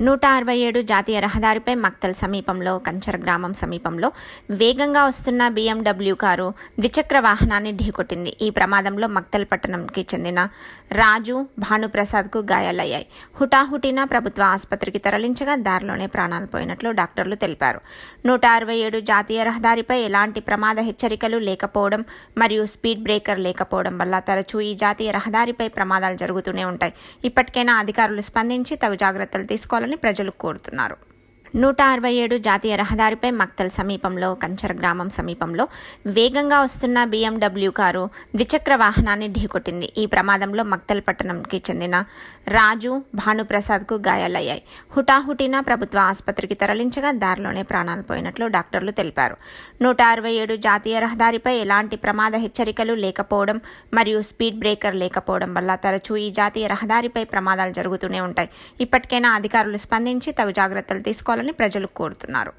నూట అరవై ఏడు జాతీయ రహదారిపై మక్తల్ సమీపంలో కంచర్ గ్రామం సమీపంలో వేగంగా వస్తున్న బీఎండబ్ల్యూ కారు ద్విచక్ర వాహనాన్ని ఢీకొట్టింది. ఈ ప్రమాదంలో మక్తల్ పట్టణంకి చెందిన రాజు భానుప్రసాద్కు గాయాలయ్యాయి. హుటాహుటిన ప్రభుత్వ ఆసుపత్రికి తరలించగా దారిలోనే ప్రాణాలు పోయినట్లు డాక్టర్లు తెలిపారు. నూట అరవై ఏడు జాతీయ రహదారిపై ఎలాంటి ప్రమాద హెచ్చరికలు లేకపోవడం మరియు స్పీడ్ బ్రేకర్ లేకపోవడం వల్ల తరచూ ఈ జాతీయ రహదారిపై ప్రమాదాలు జరుగుతూనే ఉంటాయి. ఇప్పటికైనా అధికారులు స్పందించి తగు జాగ్రత్తలు తీసుకోవాలి తీసుకోవాలని ప్రజలు కోరుతున్నారు. నూట అరవై ఏడు జాతీయ రహదారిపై మక్తల్ సమీపంలో కంచర్ గ్రామం సమీపంలో వేగంగా వస్తున్న బీఎండబ్ల్యూ కారు ద్విచక్ర వాహనాన్ని ఢీకొట్టింది. ఈ ప్రమాదంలో మక్తల్ పట్టణంకి చెందిన రాజు భానుప్రసాద్కు గాయాలయ్యాయి. హుటాహుటిన ప్రభుత్వ ఆసుపత్రికి తరలించగా దారిలోనే ప్రాణాలు పోయినట్లు డాక్టర్లు తెలిపారు. నూట అరవై ఏడు జాతీయ రహదారిపై ఎలాంటి ప్రమాద హెచ్చరికలు లేకపోవడం మరియు స్పీడ్ బ్రేకర్ లేకపోవడం వల్ల తరచూ ఈ జాతీయ రహదారిపై ప్రమాదాలు జరుగుతూనే ఉంటాయి. ఇప్పటికైనా అధికారులు స్పందించి తగు జాగ్రత్తలు తీసుకోవాలని ప్రజలు కోరుతున్నారు.